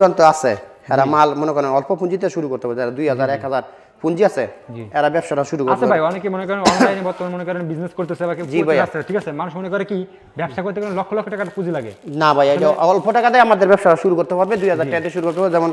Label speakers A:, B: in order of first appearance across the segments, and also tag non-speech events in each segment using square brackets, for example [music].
A: তো আছে। এরা মাল মনে করেন অল্প পুঁজিতে শুরু করতে পারে। যারা দুই হাজার এক হাজার পুঁজি আছে এরা ব্যবসাটা শুরু করতে
B: আচ্ছা ভাই অনেকে মনে করেন অনলাইনে বর্তমানে মনে করেন বিজনেস করতেছে বা
A: জি ভাইয়া।
B: যাচ্ছে, ঠিক আছে? মানুষ মনে করে কি ব্যবসা করতে গেলে লক্ষ লক্ষ টাকার পুঁজি লাগে।
A: না ভাই এটা অল্প টাকাতে আমাদের ব্যবসাটা শুরু করতে পারবে দুই হাজার টাকা শুরু করতে পারবে। যেমন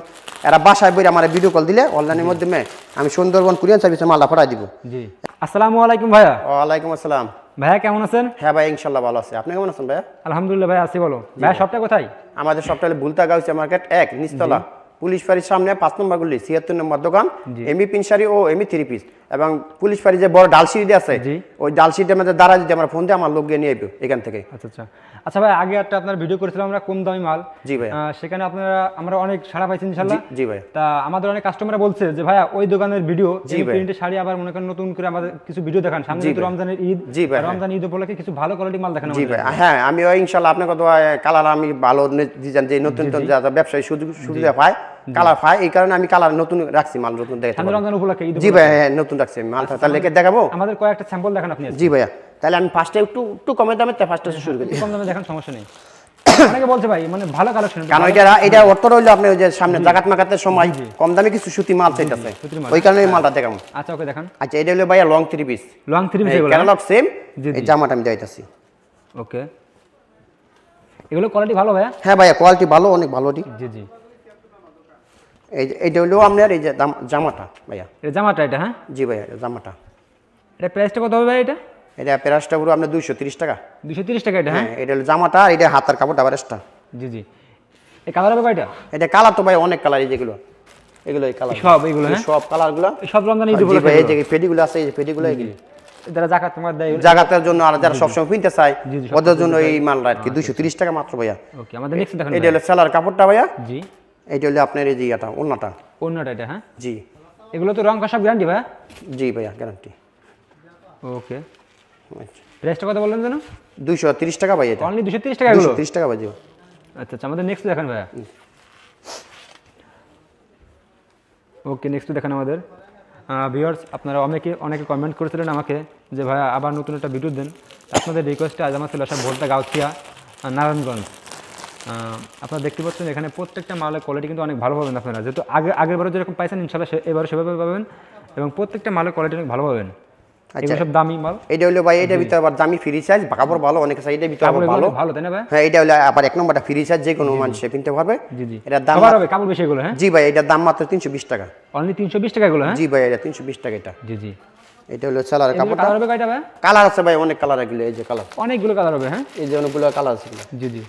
A: এরা বাসায় বই আমার ভিডিও কল দিলে অনলাইনের মাধ্যমে আমি সুন্দরবন কুরিয়ান সার্ভিসে মালটা পাঠাই দিব।
B: জি। আসসালামু আলাইকুম ভাইয়া।
A: ওয়ালাইকুম আসসালাম।
B: ভাইয়া কেমন আছেন?
A: হ্যাঁ ভাই ইনশাল্লাহ ভালো আছে। আপনি কেমন আছেন ভাইয়া?
B: আলহামদুলিল্লাহ ভাই আছি বলো। ভাইয়া সবটা কোথায়?
A: আমাদের সবটা ভুলতা গাউসিয়া মার্কেট এক নিচতলা। পুলিশ ফাঁড়ির সামনে পাঁচ নম্বর গুলি ছিয়াত্তর নম্বর দোকান এমি পিনসারি ও এমি থ্রি পিস এবং পুলিশ ফাঁড়ি যে বড় ডালসিটি আছে
B: জি।
A: ওই ডালসিটির মধ্যে দাঁড়া যদি আমার ফোন দিয়ে আমার লোক গিয়ে নিয়ে আসবে এখান থেকে।
B: আচ্ছা আচ্ছা। আচ্ছা ভাই আগে একটা আপনার ভিডিও করেছিলাম আমরা কম দামি মাল?
A: জি।
B: আহ, সেখানে আপনারা আমরা অনেক সাড়া পাইছি ইনশাল্লাহ
A: জি- ভাই
B: তা আমাদের অনেক কাস্টমার বলছে যে ভাইয়া ওই দোকানের ভিডিও
A: জি ভাই।
B: প্রিন্টের শাড়ি আবার মনে করেন নতুন করে আমাদের কিছু ভিডিও দেখান। সামনে
A: ভাই।
B: রমজানের ঈদ
A: জি ভাই,
B: রমজান ঈদ উপলক্ষে কিছু ভালো কোয়ালিটি মাল দেখানো
A: জি ভাই হ্যাঁ আমি ওই ইনশাল্লাহ আপনার কত কালার আমি ভালো ডিজাইন যে নতুন নতুন যারা ব্যবসায়ী সুযোগ সুবিধা পায় কালার পায় এই কারণে আমি কালার নতুন রাখছি মাল নতুন।
B: রমজান উপলক্ষে
A: জি ভাই হ্যাঁ নতুন রাখছি আমি মালটা তাহলে লেখে দেখাবো।
B: আমাদের কয়েকটা স্যাম্পল দেখান আপনি
A: জি ভাইয়া তাহলে আমি ফার্স্টে একটু একটু কমে দামে ফার্স্টে শুরু করি।
B: কম দামে দেখান সমস্যা নেই। অনেকে বলছে ভাই মানে ভালো কালেকশন
A: কারণ এটা এটা অর্থ রইল আপনি ওই যে সামনে জাগাত মাগাতের সময় কম দামে কিছু সুতি মাল চাইতেছে। ওই কারণে মালটা দেখাবো।
B: আচ্ছা ওকে দেখান।
A: আচ্ছা এটা হলো ভাইয়া long three piece
B: long three piece এগুলো
A: ক্যাটালগ সেম এই জামাটা আমি দেখাইতেছি।
B: ওকে। এগুলো কোয়ালিটি ভালো ভাইয়া?
A: হ্যাঁ ভাইয়া কোয়ালিটি ভালো অনেক ভালো
B: জি জি।
A: এই এইটা হলো আপনার এই যে জামাটা ভাইয়া।
B: এটা জামাটা এটা হ্যাঁ?
A: জি ভাইয়া এটা জামাটা।
B: এটা প্রাইসটা কত হবে ভাই এটা?
A: এটা প্যারাসটা পুরো আপনার দুইশো তিরিশ টাকা।
B: তিরিশ টাকা এটা হ্যাঁ?
A: হ্যাঁ এটা হলো জামাটা আর এটা হাতার কাপড় আবারটা
B: জি জি। এই কালার হবে কয়টা?
A: এটা কালার তো ভাই অনেক কালার এই যেগুলো। এগুলো এই কালার
B: সব এগুলো হ্যাঁ?
A: সব কালারগুলো
B: সব রমজান ঈদ উপলক্ষে
A: এই যে পেডিগুলো আছে এই যে পেডিগুলো এগুলি।
B: যারা জাকাত তোমার দেয়
A: জাগাতের জন্য আর যারা সবসময় কিনতে চায় ওদের জন্য এই মালটা আর কি দুইশো তিরিশ টাকা মাত্র ভাইয়া।
B: ওকে আমাদের নেক্সট দেখান
A: এটা হলো সেলার কাপড়টা ভাইয়া।
B: জি।
A: এইটা হলো আপনার এই যে ইয়েটা অন্যটা
B: অন্যটা এটা হ্যাঁ?
A: জি।
B: এগুলো তো রং সব গ্যারান্টি ভাই
A: জি ভাইয়া গ্যারান্টি
B: ওকে। প্রাইসটা কত বললেন যেন?
A: দুইশো তিরিশ টাকা ভাই এটা।
B: অনলি দুশো তিরিশ টাকা এগুলো?
A: তিরিশ টাকা ভাই জি।
B: আচ্ছা আচ্ছা আমাদের নেক্সট দেখান ভাইয়া। ওকে নেক্সট দেখান আমাদের। ভিউয়ার্স আপনারা অনেকে অনেকে কমেন্ট করেছিলেন আমাকে যে ভাইয়া আবার নতুন একটা ভিডিও দেন। আপনাদের রিকোয়েস্টে আজ আমার চলে আসা ভোলটা গাউছিয়া নারায়ণগঞ্জ। আপনারা দেখতে পাচ্ছেন এখানে প্রত্যেকটা মালের কোয়ালিটি কিন্তু অনেক ভালো পাবেন আপনারা। যেহেতু আগে আগের বারে যেরকম পাইছেন ইনশাল্লাহ এবারে সেভাবে পাবেন এবং প্রত্যেকটা মালের কোয়ালিটি অনেক ভালো পাবেন। এগুলো সব দামি মাল।
A: এটা হলো ভাই এটার ভিতরে আবার দামি ফ্রি সাইজ কাপড় ভালো অনেক আছে এটার ভিতরে আবার ভালো।
B: ভালো তাই না ভাই?
A: হ্যাঁ এটা হলো আবার এক নম্বরটা ফ্রি সাইজ যে কোনো মানুষ কিনতে পারবে।
B: জি জি।
A: এটার দাম
B: হবে কাপড় বেশি এগুলো হ্যাঁ?
A: জি ভাই দাম মাত্র তিনশো বিশ টাকা।
B: অনলি তিনশো বিশ টাকা এগুলো হ্যাঁ?
A: জি ভাই এটা তিনশো বিশ টাকা এটা।
B: জি জি।
A: এটা হলো সেলার কাপড়টা।
B: কালার হবে কয়টা ভাই?
A: কালার আছে ভাই অনেক কালার এগুলো এই যে কালার
B: অনেকগুলো কালার হবে হ্যাঁ?
A: এই যে অনেকগুলো কালার আছে
B: জি জি।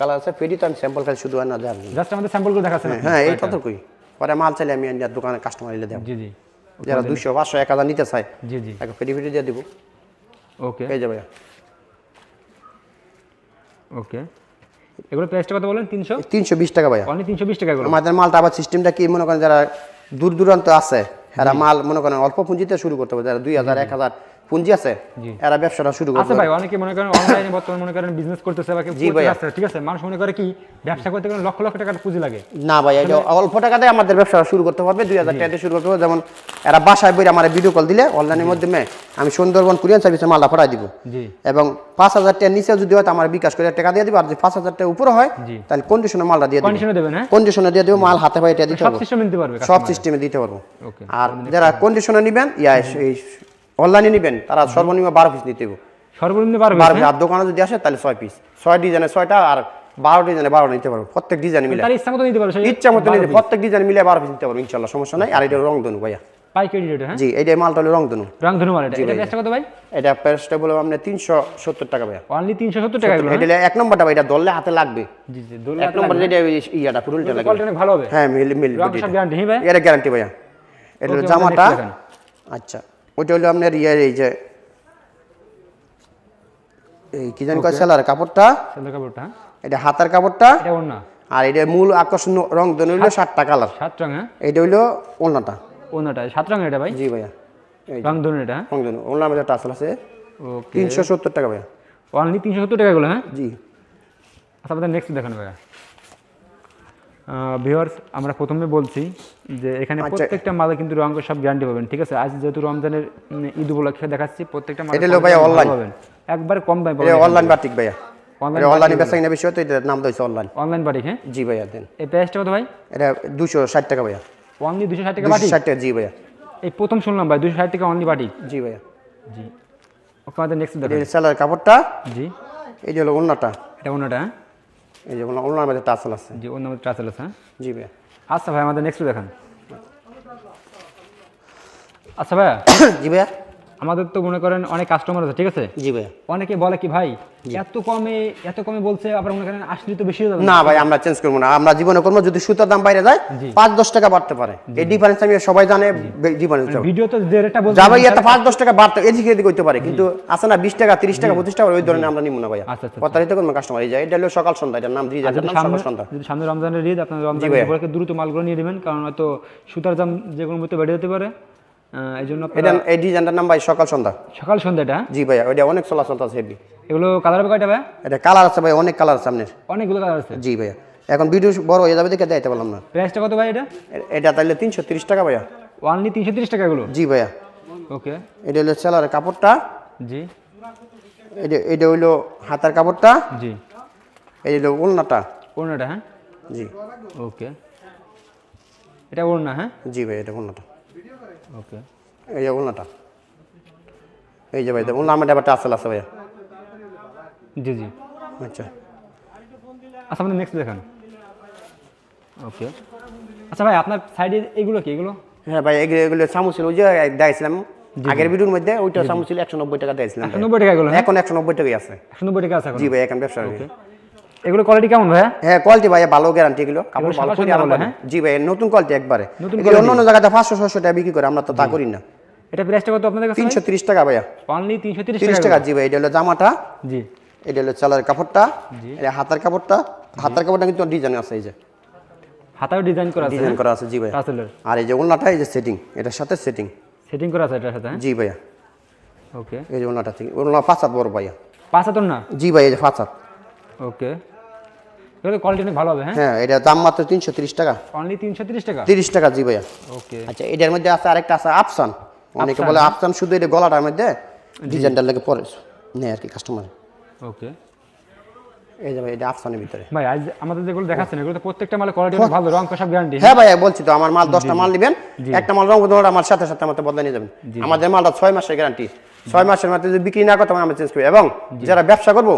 A: কালার আছে ফেরি তো আমি স্যাম্পল খালি শুধু না দেওয়ার
B: জাস্ট আমাদের স্যাম্পলগুলো দেখাচ্ছেন
A: হ্যাঁ এই কত কই পরে মাল চাইলে আমি আর দোকানে কাস্টমার এলে দেবো।
B: জি জি।
A: যারা দুশো পাঁচশো এক হাজার নিতে চায়
B: জি জি।
A: তাকে ফেরি ফেরি দিয়ে দিব।
B: ওকে।
A: পেয়ে যাবে
B: ওকে। এগুলো প্রাইসটা কত বলেন? তিনশো?
A: তিনশো বিশ টাকা ভাইয়া।
B: অনলি তিনশো বিশ টাকা এগুলো।
A: আমাদের মালটা আবার সিস্টেমটা কি? মনে করেন যারা দূর দূরান্ত আছে এরা মাল মনে করেন অল্প পুঁজিতে শুরু করতে পারে যারা দুই হাজার এক হাজার পুঁজি আছে? এরা ব্যবসাটা শুরু
B: আচ্ছা ভাই অনেকে মনে করেন অনলাইনে বর্তমানে মনে করেন বিজনেস করতেছে বা
A: জি ভাইয়া।
B: ঠিক আছে? মানুষ মনে করে কি ব্যবসা করতে গেলে লক্ষ লক্ষ টাকার পুঁজি লাগে।
A: না ভাই এটা অল্প টাকাতে আমাদের ব্যবসা শুরু করতে পারবে দুই হাজার টাকা শুরু করতে যেমন এরা বাসায় আমার ভিডিও কল দিলে অনলাইনের মাধ্যমে আমি সুন্দরবন কুরিয়ান সার্ভিসে মালটা পাঠাই দিব।
B: জি।
A: এবং পাঁচ হাজার টাকার নিচে যদি হয় আমার বিকাশ করে টাকা দিয়ে দিব। আর যদি পাঁচ হাজার টাকা উপরে হয় তাহলে কন্ডিশনে মালটা দিয়ে দিব।
B: কন্ডিশনে দেবেন হ্যাঁ?
A: কন্ডিশনে দিয়ে দিব মাল হাতে পায়ে এটা দিতে
B: সব
A: পারব
B: সিস্টেম নিতে পারবে
A: সব সিস্টেমে দিতে পারব।
B: ওকে
A: আর যারা কন্ডিশনে নেবেন ইয়া এই অনলাইনে নেবেন তারা সর্বনিম্ন বারো পিস নিতে
B: সর্বনিম্ন পারবে
A: বারো পিস আর দোকানে যদি আসে তাহলে ছয় পিস ছয় ডিজাইনে ছয়টা আর বারো ডিজাইনে বারো নিতে পারব। প্রত্যেক ডিজাইন মিলে।
B: ইচ্ছা মতো নিতে পারবে
A: ইচ্ছা মতো নিতে প্রত্যেক ডিজাইন মিলে বারো পিস নিতে পারব ইনশাল্লাহ সমস্যা নাই। আর এটা রং ধনু ভাইয়া।
B: পাইকারি রেট হ্যাঁ?
A: জি এইটা মালটা হলো রং ধনু
B: মাল এটা। এটা প্রাইসটা কত ভাই?
A: এটা প্রাইসটা বলব আপনার তিনশো সত্তর টাকা ভাইয়া।
B: অনলি তিনশো সত্তর টাকা এগুলো
A: এটা এক নম্বরটা ভাই এটা ধরলে হাতে লাগবে।
B: জি জি দোল
A: এক নম্বর যেটা ইয়াটা ফুলটা লাগে।
B: কোয়ালিটি অনেক ভালো হবে।
A: হ্যাঁ মিল মিল
B: রং গ্যারান্টি হ্যাঁ ভাই?
A: এটা হলো জামাটা। আচ্ছা। ওইটা হলো আপনার ইয়ে এই যে এই কি জানি কয় সেলার কাপড়টা?
B: হ্যাঁ।
A: এটা হাতার কাপড়টা?
B: এটা ওড়না।
A: আর এটা মূল আকর্ষণ রং ধনু হইল সাতটা কালার।
B: সাত রং হ্যাঁ?
A: এটা হইল ওনাটা
B: ওড়নাটা সাত রঙের এটা ভাই?
A: জি ভাইয়া
B: রং ধনু এটা হ্যাঁ?
A: রং ধনু ওনার মধ্যে টাসল আছে।
B: ওকে
A: তিনশো সত্তর টাকা ভাইয়া।
B: অনলি তিনশো সত্তর টাকা এগুলো হ্যাঁ?
A: জি।
B: আচ্ছা আমাদের নেক্সট দেখানো ভাইয়া। ভিউয়ার্স আমরা প্রথমে বলছি যে এখানে
A: আচ্ছা।
B: প্রত্যেকটা মালে কিন্তু রঙ সব গ্যারান্টি পাবেন ঠিক আছে? আজ যেহেতু রমজানের ঈদ উপলক্ষে দেখাচ্ছি প্রত্যেকটা মালে
A: এটা ভাইয়া
B: quality পাবেন। একবার কম দামে
A: এটা
B: পাবেন
A: অনলাইন বাটিক ভাইয়া।
B: Online
A: অনলাইনে বেচা কিনা বেশি হয় তো এটার নাম দিয়েছে অনলাইন
B: অনলাইন বাটিক হ্যাঁ?
A: জি ভাইয়া দেন।
B: এই প্রাইসটা কত ভাই?
A: এটা দুশো ষাট টাকা ভাইয়া।
B: অনলি দুশো ষাট টাকা বাটিক?
A: ষাট টাকা জি ভাইয়া।
B: এই প্রথম শুনলাম ভাই দুশো ষাট টাকা অনলি বাটিক?
A: জি ভাইয়া।
B: জি। ওকে আমাদের নেক্সট
A: এটা
B: দেখেন।
A: সেলার কাপড়টা।
B: জি।
A: এই যে হলো ওড়নাটা
B: এটা অন্যটা হ্যাঁ?
A: এই যে ওড়নার মধ্যে টাসেল আছে।
B: জি অন্য আমাদের ট্রাসেল আছে হ্যাঁ?
A: জি ভাইয়া।
B: আচ্ছা ভাই আমাদের নেক্সট দেখান। আচ্ছা ভাইয়া। [coughs]
A: জি ভাইয়া।
B: আমাদের তো মনে করেন অনেক কাস্টমার আছে ঠিক আছে?
A: জি ভাইয়া।
B: অনেকে বলে কি ভাই এত কমে এত কমে বলছে আবার মনে করেন আসলে তো বেশি
A: না। ভাই আমরা চেঞ্জ করব না। আমরা জীবনে করব যদি সুতার দাম বাইরে যায়। পাঁচ দশ টাকা বাড়তে পারে। এই ডিফারেন্স আমি সবাই জানে জীবনে
B: ভিডিও তো যে রেটটা বলছে
A: যা ভাই এত পাঁচ দশ টাকা বাড়তে এদিকে এদিকে হইতে পারে। কিন্তু আছে না বিশ টাকা তিরিশ টাকা পঁচিশ টাকা ওই ধরনের আমরা নিব না ভাইয়া।
B: আচ্ছা, আচ্ছা,
A: প্রতারিত করব কাস্টমার এই যায় এটা হলো সকাল সন্ধ্যা এটার নাম দিয়ে সকাল সন্ধ্যা।
B: যদি সামনে রমজানের ঈদ আপনার রমজান দ্রুত মালগুলো নিয়ে নেবেন কারণ হয়তো সুতার দাম যে কোনো মধ্যে বেড়ে যেতে পারে। এই জন্য
A: এটা এই ডিজাইনটার নাম ভাই সকাল সন্ধ্যা।
B: সকাল সন্ধ্যাটা?
A: জি ভাইয়া ওইটা অনেক চলাচল আছে হেভি
B: এগুলো কালার হবে কয়টা ভাই?
A: এটা কালার আছে ভাই অনেক কালার আছে আপনার
B: অনেকগুলো কালার আছে?
A: জি ভাইয়া। এখন ভিডিও বড় হয়ে যাবে দেখে দেখাতে পারলাম না।
B: প্রাইসটা কত ভাই এটা?
A: এটা তিনশো তিরিশ টাকা ভাইয়া।
B: ওয়ানলি তিনশো তিরিশ টাকা এগুলো?
A: জি ভাইয়া।
B: ওকে
A: এটা হলো সেলারের কাপড়টা।
B: জি।
A: এটা এটা হইল হাতার কাপড়টা।
B: জি।
A: এই হলো
B: ওড়নাটা। হ্যাঁ?
A: জি।
B: ওকে এটা ওড়না হ্যাঁ?
A: জি ভাই এটা ওলনাটা
B: ওকে
A: এই যে ওলনাটা এই যে ভাই ওলনা আমার আবার টাসেল আছে ভাইয়া।
B: জি জি।
A: আচ্ছা।
B: আচ্ছা আমাদের নেক্সট দেখান। ওকে আচ্ছা ভাই আপনার সাইডে এগুলো কি এগুলো?
A: হ্যাঁ ভাই এগুলো চামচ ছিল ওই যে দিয়েছিলাম আগের ভিডিওর মধ্যে ওইটা ছিল একশো নব্বই টাকা দিয়েছিলাম
B: একশো নব্বই টাকা হ্যাঁ?
A: এখন একশো নব্বই টাকাই আছে।
B: একশো নব্বই টাকা আছে
A: জি ভাই এখন ব্যবসা
B: এগুলো কোয়ালিটি কেমন ভাইয়া?
A: হ্যাঁ কোয়ালিটি ভাই ভালো গ্যারান্টি এগুলো। কাপড় ভালো করে আরাম
B: হ্যাঁ?
A: জি ভাই নতুন কোয়ালিটি একবারে। এগুলো অন্য অন্য জায়গাতে পাঁচশো ছশো টাকা বিক্রি করে আমরা তো তা করি না।
B: এটা প্রাইসটা কত আপনাদের কাছে
A: তিনশো তিরিশ টাকা ভাইয়া।
B: অনলি তিনশো তিরিশ
A: তিরিশ
B: টাকা
A: টাকা জি ভাই এটা হলো জামাটা।
B: জি।
A: এটা হলো চালার কাপড়টা। এটা হাতার কাপড়টা। হাতার কাপড়টা কিন্তু ডিজাইন আছে এই যে।
B: হাতাও ডিজাইন করা আছে
A: ডিজাইন করা আছে জি ভাই আর এই যে ওলনাটা এই যে সেটিং এটার সাথে সেটিং
B: সেটিং করা আছে এটার সাথে হ্যাঁ?
A: জি ভাইয়া।
B: ওকে
A: এই যে ওলনাটা থেকে পাঁচ হাত বড় ভাইয়া।
B: পাঁচ হাতর না
A: জি ভাই এই যে পাঁচ হাত।
B: ওকে কোয়ালিটি অনেক ভালো হবে হ্যাঁ?
A: হ্যাঁ এটা দাম মাত্র তিনশো তিরিশ টাকা।
B: অনলি তিনশো তিরিশ টাকা?
A: তিরিশ টাকা জি ভাইয়া।
B: ওকে
A: আচ্ছা এটার মধ্যে আছে আরেকটা আছে আফসান অনেকে বলে আফসান শুধু এটা গলাটার মধ্যে ডিজাইনটার লাগে পরে নেই আর কি কাস্টমার
B: ওকে
A: এই যে ভাই এটা আফসানের ভিতরে।
B: ভাই আজ আমাদের যেগুলো দেখাচ্ছেন এগুলো তো প্রত্যেকটা মালে কোয়ালিটি অনেক ভালো রং সব গ্যারান্টি
A: হ্যাঁ ভাইয়া বলছি তো আমার মাল দশটা মাল নেবেন একটা মাল রং বদল আমার সাথে সাথে আমার বদলে নিয়ে যাবেন। আমাদের মালটা ছয় মাসের গ্যারান্টি ছয় মাসের মধ্যে যদি বিক্রি না করতে আমরা চেঞ্জ করি। এবং যারা ব্যবসা করব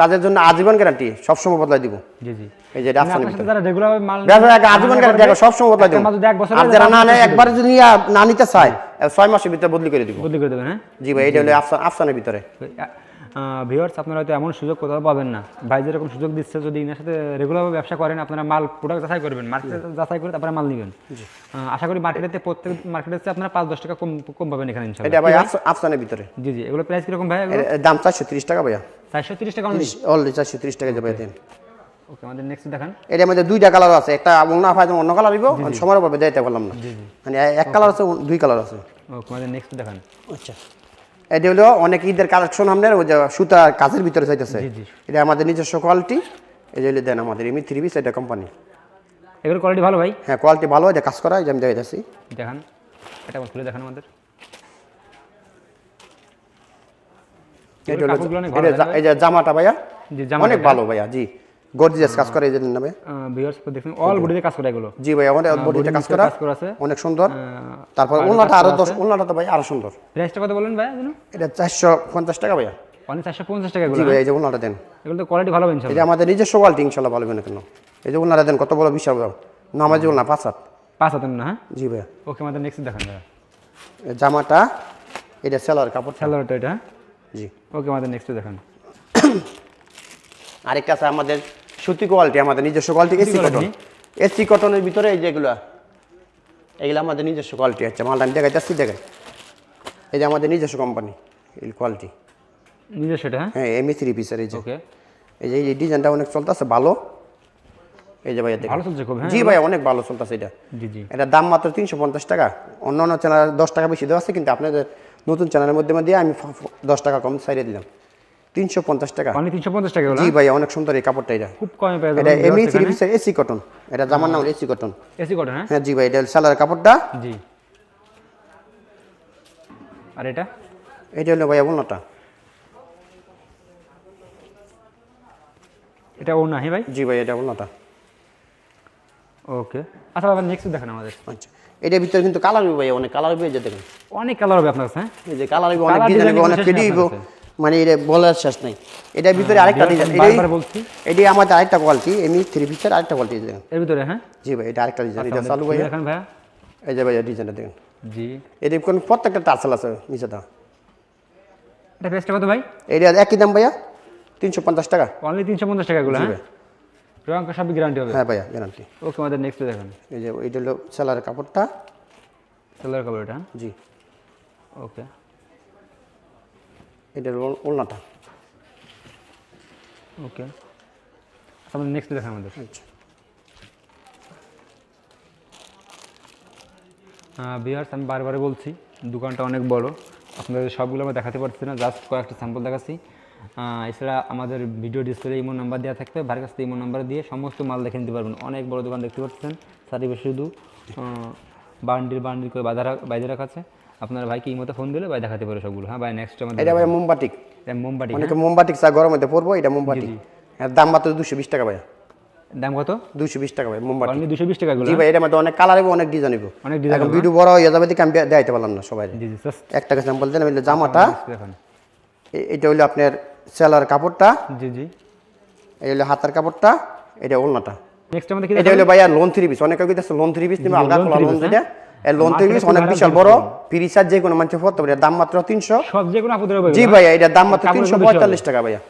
A: তাদের জন্য আজীবন গ্যারান্টি সবসময় বদলাই দিব। এই যে
B: মানে
A: আজীবন গ্যারান্টি একটা সবসময় বদলাই দিব। আর যারা না
B: তাহলে
A: নেয় একবার যদি না নিতে চায় ছয় মাসের ভিতরে বদলি করে দিব।
B: বদলি করে দেবেন হ্যাঁ?
A: জি ভাই এটা হলো আফসান আফসানের ভিতরে।
B: ভিউয়ার্স আপনারা হয়তো এমন সুযোগ কোথাও পাবেন না। ভাই যেরকম সুযোগ দিচ্ছে যদি এনার সাথে রেগুলারভাবে ব্যবসা করেন আপনারা মাল প্রোডাক্ট যাচাই করবেন। মার্কেটে যাচাই করে তারপরে মাল নেবেন। আশা করি মার্কেটে প্রত্যেক মার্কেটের চেয়ে আপনারা পাঁচ দশ টাকা কম কম পাবেন এখানে
A: এটা ভাই আফসানের ভিতরে।
B: জি জি। এগুলো প্রাইস কীরকম ভাই?
A: দাম চারশো তিরিশ টাকা ভাইয়া।
B: চারশো তিরিশ টাকা
A: অলরেডি চারশো তিরিশ টাকা যাবে দেন
B: ওকে আমাদের নেক্সট দেখান।
A: এটার মধ্যে দুইটা কালার আছে। একটা না হয় অন্য কালার দিব সময়ের পর দিতে পারলাম না। মানে এক কালার আছে দুই কালার আছে।
B: ওকে আমাদের নেক্সট দেখান।
A: আচ্ছা। এটা হলো অনেক ঈদের কালেকশন আমাদের ওই যে সুতা কাজের ভিতরে চাইতেছে। এটা আমাদের নিজস্ব কোয়ালিটি এই যে দেন আমাদের এমনি থ্রি পিস এটা কোম্পানি
B: এগুলো কোয়ালিটি ভালো ভাই?
A: হ্যাঁ কোয়ালিটি ভালো এটা কাজ করা আমি দেখাইতেছি।
B: দেখান। এটা খুলে দেখান আমাদের।
A: এই যে জামাটা ভাইয়া।
B: জি জামা
A: অনেক ভালো ভাইয়া জি। গর্জিয়াস কাজ করে এই যে নেবে
B: ভিউয়ার্স দেখুন অল বডিতে কাজ করে এগুলো।
A: জি ভাইয়া অনেক বডিটা কাজ করা
B: কাজ করা আছে।
A: অনেক সুন্দর। তারপর ওনাটা আরও
B: করা
A: দশ
B: আছে।
A: ওনাটা তো ভাই আরও সুন্দর।
B: প্রাইসটা কত বললেন ভাই
A: এটা চারশো পঞ্চাশ টাকা ভাইয়া।
B: অনেক চারশো পঞ্চাশ টাকা
A: জি ভাই এই যে ওনাটা দেন।
B: এগুলো তো কোয়ালিটি ভালো হবে
A: এটা আমাদের নিজস্ব কোয়ালিটি ইনশাল্লাহ ভালো হবে কেন। এই যে ওনারা দেন কত বড় বিশাল বড়। নামাজ না পাঁচ হাত।
B: পাঁচ হাতের না হ্যাঁ?
A: জি ভাইয়া।
B: ওকে আমাদের নেক্সট দেখান ভাই
A: জামাটা এটা সেলার কাপড়
B: স্যালোয়ারটা এটা হ্যাঁ?
A: জি।
B: ওকে আমাদের নেক্সট দেখান।
A: আরেকটা আছে আমাদের সুতি কোয়ালিটি আমাদের নিজস্ব কোয়ালিটি এসি কটন এসি কটনের ভিতরে এই যেগুলো এগুলো আমাদের নিজস্ব কোয়ালিটি আছে। মালটা আমি দেখাই এই যে আমাদের নিজস্ব কোম্পানি এই কোয়ালিটি
B: নিজস্ব এটা হ্যাঁ?
A: এমনি থ্রি পিসের এই যে। এই যে এই ডিজাইনটা অনেক চলতেছে ভালো। এই যে ভাইয়া
B: ভালো চলছে খুব হ্যাঁ
A: জি ভাই অনেক ভালো চলতেছে এটা।
B: জি জি।
A: এটার দাম মাত্র তিনশো পঞ্চাশ টাকা। অন্য অন্য চ্যানেল দশ টাকা বেশি দেওয়া আছে কিন্তু আপনাদের নতুন চ্যানেলের মধ্যে দিয়ে আমি দশ টাকা কম সাইডে দিলাম। তিনশো পঞ্চাশ টাকা।
B: অনলি তিনশো পঞ্চাশ টাকা
A: জি ভাই অনেক সুন্দর এই কাপড়টা এটা।
B: খুব কমে পেয়ে
A: এটা এমনি থ্রি পিসের এসি কটন এটা জামার নাম এসি কটন
B: এসি কটন হ্যাঁ?
A: জি ভাই এটা সালার কাপড়টা।
B: জি। আর এটা?
A: এটা হলো ভাইয়া বলনাটা
B: এটা ওর হ্যাঁ ভাই?
A: জি ভাই এটা ওনাটা
B: ওকে। আচ্ছা নেক্সট দেখেন আমাদের।
A: আচ্ছা এটার ভিতরে কিন্তু কালার হবে ভাই অনেক কালার হবে যে দেখেন।
B: অনেক কালার হবে আপনার কাছে হ্যাঁ?
A: এই যে কালার হবে অনেক ডিজাইন হবে অনেক
B: শেষ
A: ফেডি
B: নেই
A: হইব
B: আপনার
A: মানে এটা বলার শেষ নাই। এটার ভিতরে আরেকটা ডিজাইন
B: বলছি।
A: এটি আমাদের আরেকটা কোয়ালিটি এমনি থ্রি পিসের আরেকটা কোয়ালিটি
B: এর ভিতরে হ্যাঁ?
A: জি ভাই এটা আরেকটা ডিজাইন এটা চালু ভাই
B: খুলে দেখান ভাইয়া।
A: এই যে ভাই ডিজাইনটা দেখেন।
B: জি।
A: এটি কোন প্রত্যেকটা টার্সেল আছে নিচেটা?
B: এটা প্রাইসটা কত ভাই?
A: এটা একই দাম ভাইয়া? তিনশো পঞ্চাশ টাকা।
B: অনলি তিনশো পঞ্চাশ টাকা এগুলো হ্যাঁ? রং সবই গ্যারান্টি হবে।
A: হ্যাঁ ভাইয়া গ্যারান্টি
B: ওকে আমাদের নেক্সট দেখেন।
A: এই যে এইটা হলো সেলারের কাপড়টা।
B: সেলার কাপড় এটা
A: জি।
B: ওকে।
A: এটা ওলনাটা।
B: ওকে। আচ্ছা আমাদের নেক্সট দেখেন আমাদের।
A: আচ্ছা।
B: বিহার্স আমি বারবার বলছি দোকানটা অনেক বড়। আপনাদের সবগুলো আমরা দেখাতে পারছি না জাস্ট কয়েকটা স্যাম্পল দেখাচ্ছি। এছাড়া আমাদের ভিডিও ডিসপ্লে ইমো নাম্বার দেওয়া থাকবে ভাইয়ের কাছ থেকে ইমো নাম্বার দিয়ে সমস্ত মাল দেখে নিতে পারবেন। অনেক বড় দোকান দেখতে পাচ্ছেন চারিপাশে শুধু বান্ডিল বান্ডিল করে বাঁধা বাইরে রাখা আছে। আপনার ভাইকে ইমোতে ফোন দিলে ভাই দেখাতে পারে সবগুলো। হ্যাঁ ভাই নেক্সট আমাদের
A: এটা ভাই মোমবাটিক
B: এটা মোমবাটি
A: অনেকে মোমবাটিক চা গরমের মধ্যে পরবো এটা মোমবাটিক হ্যাঁ দাম মাত্র দুশো বিশ টাকা ভাই
B: দাম কত?
A: দুশো বিশ টাকা ভাই মোমবাটি
B: অনলি দুশো বিশ টাকা
A: জি ভাই এটার মধ্যে অনেক কালার হবে অনেক ডিজাইন হবে।
B: অনেক ডিজাইন
A: এখন ভিডিও বড় হয়ে যাবে দেখে আমি দেখাইতে পারলাম না সবাই।
B: জি জি
A: একটা স্যাম্পল দেন আমি জামাটা এটা হলো আপনার সেলার কাপড়টা
B: জি জি।
A: এই হলো হাতার কাপড়টা এটা ওলনাটা
B: নেক্সট আমাদের কি
A: এটা হলো ভাইয়া লোন থ্রি পিস অনেক কইতেছে লোন থ্রি পিস তুমি
B: three
A: লোন যেটা লোন
B: এ
A: অনেক বিশাল বড় পিরিস আর যে কোনো মানুষ পড়তে পারে দাম মাত্র তিনশো।
B: সব যে কোনো
A: জি ভাইয়া এটা দাম মাত্র তিনশো পঁয়তাল্লিশ টাকা ভাইয়া।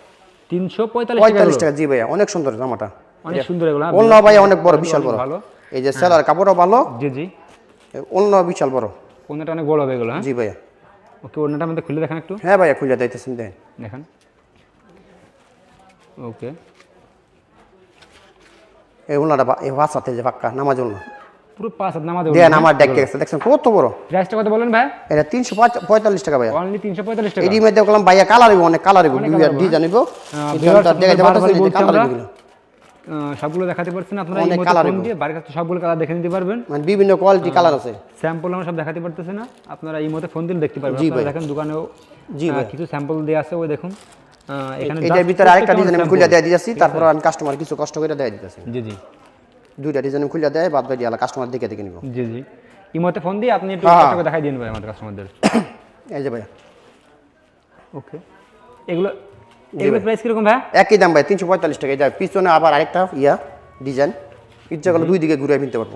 B: তিনশো পঁয়তাল্লিশ টাকা
A: জি ভাইয়া অনেক সুন্দর জামাটা।
B: অনেক সুন্দর এগুলো হ্যাঁ।
A: অন্য ভাইয়া অনেক বড় বিশাল বড়। এই যে সেলার কাপড়ও ভালো।
B: জি জি।
A: অন্য বিশাল বড়।
B: ওনাটা অনেক বড় হবে এগুলো হ্যাঁ?
A: জি ভাইয়া।
B: ওকে ওনাটা আমাদের খুলে দেখান একটু।
A: হ্যাঁ ভাইয়া খুলে দিতেছেন দেন।
B: দেখান। ওকে।
A: এই ওনাটা এই ভাষাতে যে পাক্কা নামাজ ওলনা
B: পুরো পাঁচ হাত
A: দেন আমার ডেকে গেছে দেখছেন কত বড়?
B: প্রাইসটা কত বলেন ভাই?
A: এটা তিনশো পঁয়তাল্লিশ টাকা ভাইয়া।
B: অনলি তিনশো পঁয়তাল্লিশ টাকা।
A: এরই মধ্যে বললাম ভাইয়া কালার হইব অনেক কালার হইব ডিজাইন হইব
B: viewers,
A: দেখাইতে পারতেছি কালার হইব
B: সবগুলো দেখাতে পারছেন আপনারা
A: অনেক এগুলো।
B: দিয়ে বাড়ির কাছে সবগুলো কালার দেখে নিতে পারবেন।
A: মানে বিভিন্ন কোয়ালিটি কালার আছে।
B: স্যাম্পল আমরা সব দেখাতে পারতেছি না। আপনারা এই মতে ফোন দিলে দেখতে পারবেন।
A: জি
B: আপনারা
A: ভাই।
B: দেখেন দোকানেও
A: জি
B: কিছু স্যাম্পল দেওয়া আছে ওই দেখুন। এখানে
A: এটার ভিতরে আরেকটা ডিজাইন আমি খুলে দেয়া দিয়েছি তারপর আমি কাস্টমার কিছু কষ্ট করে দেয়া দিতেছি।
B: জি জি।
A: দুইটা ডিজাইন খুলে দেয় বাদ বাকি আলা কাস্টমার দেখে দেখে নিব।
B: জি জি। ইমোতে ফোন দিয়ে আপনি একটু। কষ্ট দেখাই দিন ভাই আমাদের কাস্টমারদের [coughs]
A: এই যে ভাইয়া।
B: ওকে এগুলো এগুলো প্রাইস কীরকম ভাই?
A: একই দাম ভাই তিনশো পঁয়তাল্লিশ টাকা। এটা পিছনে আবার আরেকটা ইয়া ডিজাইন ইচ্ছা করলে দুই দিকে ঘুরে কিনতে পারব।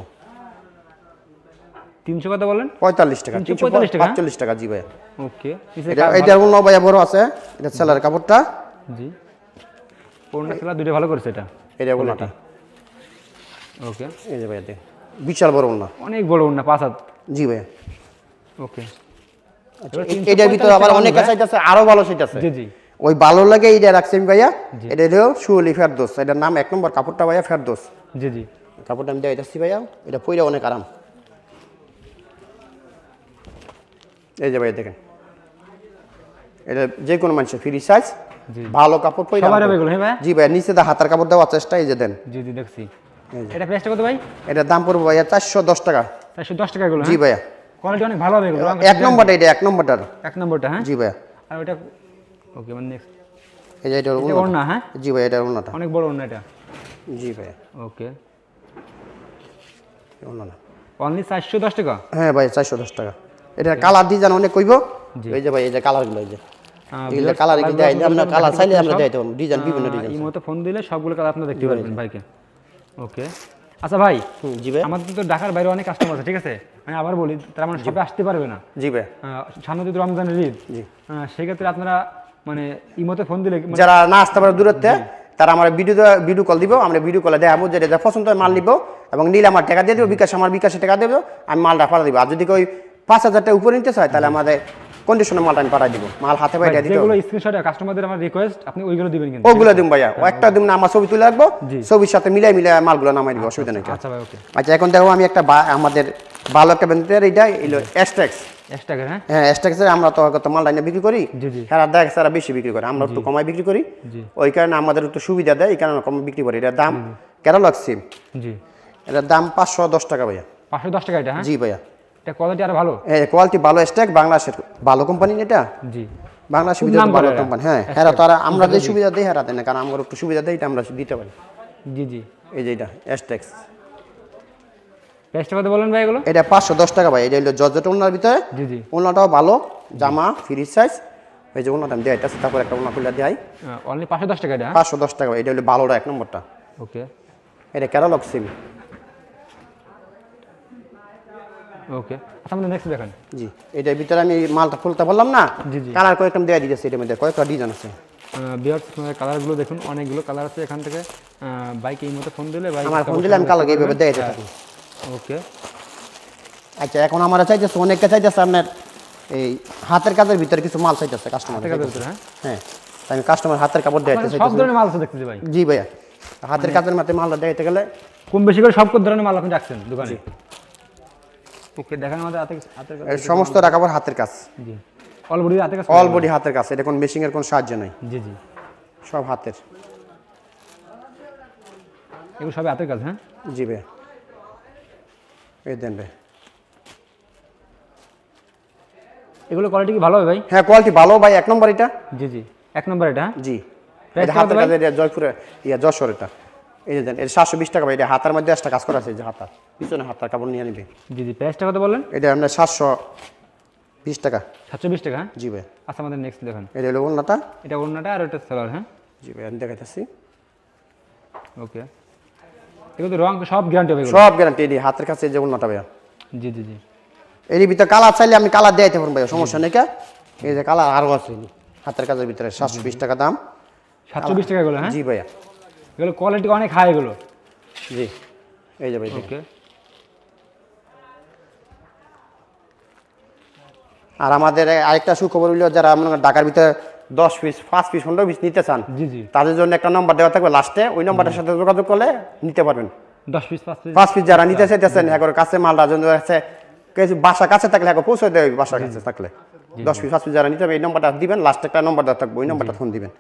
B: তিনশো কত বলেন?
A: পঁয়তাল্লিশ টাকা তিনশো
B: 345 টাকা?
A: পাঁচচল্লিশ টাকা জি ভাইয়া।
B: ওকে
A: এটা এটার অন্য ভাইয়া বড় আছে। এটা সেলার কাপড়টা।
B: জি। পুরোনো খেলা দুটো ভালো করেছে এটা।
A: এটা ওনাটা।
B: ওকে
A: এই যে ভাইয়া বিশাল বড়
B: অনেক বড় পাঁচ হাত।
A: জি ভাইয়া।
B: ওকে
A: আচ্ছা, এটার ভিতরে আবার অনেক চাইতেছে আরও ভালো চাইতেছে।
B: জি জি।
A: ওই ভালো লাগে এইটা রাখছি আমি ভাইয়া এটা হলো সুলি ফেরদোস। এটার নাম এক নম্বর কাপড়টা ভাইয়া ফেরদোস।
B: জি জি।
A: কাপড়টা আমি দেখাইতেছি ভাইয়া। এটা পইরা অনেক আরাম। এই যে ভাইয়া দেখেন। এটা যে কোনো মানুষের ফ্রি সাইজ ভালো কাপড় পইরা
B: হ্যাঁ?
A: জি ভাইয়া নিচে দা হাতার কাপড় দেওয়ার চেষ্টা এই যে দেন।
B: জি জি দেখছি। এটা প্রাইসটা কত ভাই?
A: এটার দাম পড়বে ভাইয়া চারশো দশ টাকা।
B: চারশো দশ টাকা এগুলো
A: জি ভাইয়া।
B: কোয়ালিটি অনেক ভালো হবে এগুলো
A: এক নম্বরটা এটা এক নম্বরটার।
B: এক নম্বরটা হ্যাঁ?
A: জি ভাইয়া।
B: আর ওটা ওকে মানে নেক্সট
A: এই যে এটা
B: এটা ওড়না হ্যাঁ?
A: জি ভাইয়া এটা
B: অনেক বড় ওড়না এটা।
A: জি ভাইয়া।
B: ওকে। অনলি চারশো দশ টাকা?
A: হ্যাঁ ভাই চারশো দশ টাকা। এটা কালার ডিজাইন অনেক কইব? এই যে ভাই এই যে কালারগুলো এই যে। কালার কালার চাইলে আমরা দেখাইতে পারব ডিজাইন বিভিন্ন ডিজাইন।
B: এই মতো ফোন দিলে সবগুলো কালার আপনারা দেখতে পারবেন ভাইকে। ওকে আচ্ছা ভাই
A: হুম, জি ভাই।
B: আমাদের তো ঢাকার বাইরে অনেক কাস্টমার আছে ঠিক আছে? আমি আবার বলি তারা মানে সবে আসতে পারবে না।
A: জি ভাই।
B: সামনে যদি রমজানের ঈদ
A: জি।
B: সেক্ষেত্রে আপনারা মানে ইমোতে ফোন দিলে মানে
A: যারা না আসতে পারে দূরত্বে তারা আমার ভিডিও ভিডিও কল দিব আমরা ভিডিও কলে দেখাবো যেটা যা পছন্দ হয় মাল নিব এবং নিলে আমার টাকা দিয়ে দেবো বিকাশ আমার বিকাশে টাকা দেবো আমি মালটা পাঠা দিব। আর যদি ওই পাঁচ হাজার টাকা উপরে নিতে চায় তাহলে আমাদের কন্ডিশনে মালটা আমি পাঠাই দিব। মাল হাতে পাই দিতে
B: যেগুলো
A: হবে।
B: স্ক্রিনশট কাস্টমারদের আমার রিকোয়েস্ট আপনি ওইগুলো দিবেন কিন্তু।
A: ওগুলো দিম ভাইয়া। ও একটা দিন না আমার ছবি তুলে রাখব। ছবির সাথে মিলাই মিলাই মালগুলো নামাই দিব অসুবিধা নেই।
B: আচ্ছা ভাই ওকে।
A: আচ্ছা এখন দেখো আমি একটা আমাদের ভালো একটা ব্যান্ডের এটা এলো এক্সট্রাক্স
B: হ্যাঁ?
A: হ্যাঁ আমরা তো কত মাল লাইনে বিক্রি করি।
B: জি, জি।
A: হ্যাঁ দেখ স্যারা বেশি বিক্রি করে আমরা একটু কমাই বিক্রি করি। ওই কারণে আমাদের একটু সুবিধা দেয় এই কারণে কম বিক্রি করি। এটার দাম ক্যাটালগ সিম
B: জি।
A: এটার দাম পাঁচশো দশ টাকা ভাইয়া।
B: পাঁচশো দশ টাকা এটা
A: জি ভাইয়া।
B: এটা কোয়ালিটি আর ভালো।
A: এই কোয়ালিটি ভালো স্ট্যাক বাংলাদেশের ভালো কোম্পানি এটা?
B: জি।
A: বাংলাদেশের ভিতরে ভালো কোম্পানি হ্যাঁ। হ্যাঁ তারা আমরা যে সুবিধা দিই হ্যাঁ দেয় না। কারণ আমরা একটু সুবিধা দিই এটা আমরা দিতে পারি।
B: জি জি।
A: এই যে এটা এসটেক্স
B: প্রাইসটা কত বলেন ভাই এগুলো?
A: এটা পাঁচশো দশ টাকা ভাই। এটা হলো জর্জেট ওনার ভিতরে।
B: জি জি।
A: ওনাটাও ভালো জামা ফ্রি সাইজ এই যে ওনাটা আমি দেয় তারপর একটা ওনা খুলে দেয়
B: অনলি পাঁচশো দশ টাকা এটা?
A: পাঁচশো দশ টাকা এটা হলো ভালোটা এক নম্বরটা।
B: ওকে
A: এটা ক্যারালগ সিম
B: ওকে। আচ্ছা আমাদের নেক্সট দেখেন।
A: জি এটার ভিতরে আমি মালটা খুলতে বললাম না?
B: জি, জি।
A: কালার কয়েকটা দেওয়া দিতেছে এটার মধ্যে কয়েকটা ডিজাইন আছে।
B: বিয়ার কালারগুলো দেখুন অনেকগুলো কালার আছে এখান থেকে। বাইক এই মতো ফোন দিলে বাইক
A: আমার ফোন দিলে আমি কালার এইভাবে দেয় থাকি
B: ওকে।
A: আচ্ছা এখন আমরা চাইতেছে অনেকটা চাইতেছে আপনার এই হাতের কাজের ভিতরে কিছু মাল চাইতেছে কাস্টমার
B: ভিতরে, হ্যাঁ।
A: হ্যাঁ আমি কাস্টমার হাতের কাপড়
B: আপনার সব ধরনের মাল আছে দেখতেছি ভাই।
A: জি ভাইয়া হাতের কাজের মাথায় মালটা দেখাইতে গেলে
B: কম বেশি করে সব ধরনের মাল আপনি রাখছেন দোকানে। ওকে দেখেন আমাদের হাতে হাতের
A: সমস্ত রাখাবার হাতের কাজ।
B: জি। অল বডি হাতে কাজ
A: অল বডি হাতের কাজ এটা কোনো মেশিংয়ের কোনো সাহায্য নাই।
B: জি জি।
A: সব হাতের।
B: এগুলো সবই হাতের কাজ হ্যাঁ?
A: জি ভাইয়া এই দেন ভাই।
B: এগুলো কোয়ালিটি কি ভালো হবে ভাই?
A: হ্যাঁ কোয়ালিটি ভালো ভাই এক নম্বর এটা।
B: জি জি। এক নম্বর এটা হ্যাঁ?
A: জি। হাতের কাজ এটা জয়পুরে ইয়া যশোর এটা। এই যে দেন এটা সাতশো বিশ টাকা ভাই এটা হাতার মধ্যে একটা কাজ করা আছে যে হাতার পিছনে হাতার কাপড় নিয়ে নিবে
B: জি জি প্রাইসটা কত বললেন?
A: এটা আপনার সাতশো বিশ টাকা।
B: সাতশো বিশ টাকা হ্যাঁ?
A: জি ভাই।
B: আচ্ছা আমাদের নেক্সট দেখেন।
A: এটা হলো ওনাটা
B: এটা অন্যটা আর ওটা সেলার হ্যাঁ?
A: জি ভাই আমি দেখাইতেছি।
B: ওকে। এগুলো তো রং সব গ্যারান্টি হবে
A: সব গ্যারান্টি এটি হাতের কাছে এই যে ওনাটা ভাইয়া।
B: জি জি জি।
A: এর ভিতরে কালার চাইলে আমি কালার দেখাইতে পারব ভাইয়া সমস্যা নেই কা? এই যে কালার আরও আছে। হাতের কাজের ভিতরে সাতশো বিশ টাকা দাম।
B: সাতশো বিশ টাকা এগুলো হ্যাঁ?
A: জি ভাইয়া।
B: এগুলো কোয়ালিটি অনেক হাই এগুলো।
A: জি এই যে ভাই দেখেন।
B: ওকে
A: আর আমাদের আরেকটা সুখবর হইল যারা মনে ঢাকার ভিতরে দশ পিস পাঁচ পিস পনেরো পিস নিতে চান
B: জি জি।
A: তাদের জন্য একটা নম্বর দেওয়া থাকবে লাস্টে ওই নম্বরটার সাথে যোগাযোগ করলে নিতে পারবেন।
B: দশ পিস পাঁচ পিস
A: পাঁচ পিস যারা নিতে চাইতেছেন হ্যাঁ করে কাছে মালটা জন্য আছে কিছু বাসা কাছে থাকলে হ্যাঁ পৌঁছে দেবে বাসার কাছে থাকলে। দশ পিস পাঁচ পিস যারা নিতে হবে এই নম্বরটা দিবেন লাস্টে একটা নম্বর দেওয়া থাকবে ওই নম্বরটা ফোন দিবেন।